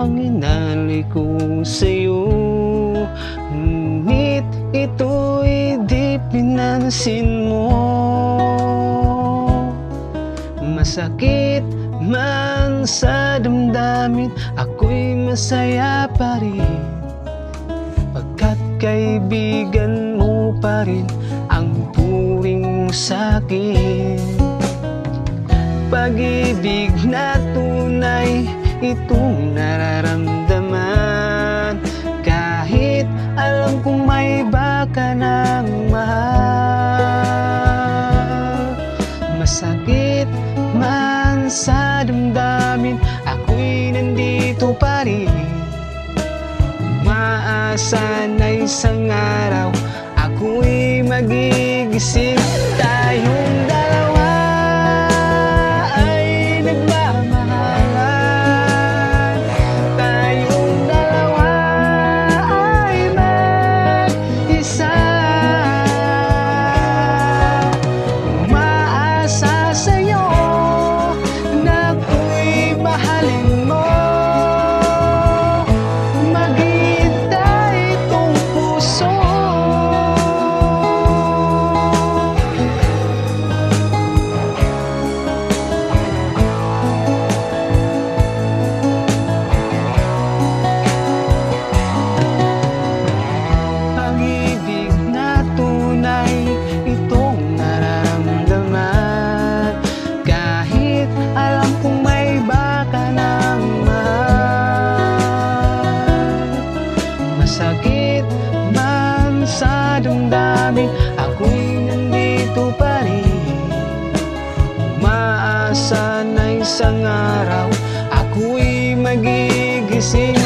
ang inalay ko sa'yo. Ngunit ito'y di pinansin mo. Masakit man sa damdamin Ako'y masaya pa rin. Pagkat kaibigan mo pa rin Ang turing mo sa'kin. Pag-ibig na Itong nararamdaman. Kahit alam kong may baka ng mahal. Masakit man sa damdamin Ako'y nandito pa rin. Maasa na isang araw Ako'y magigising Tayong nandito pa rin. Umaasa na isang araw Ako'y magigising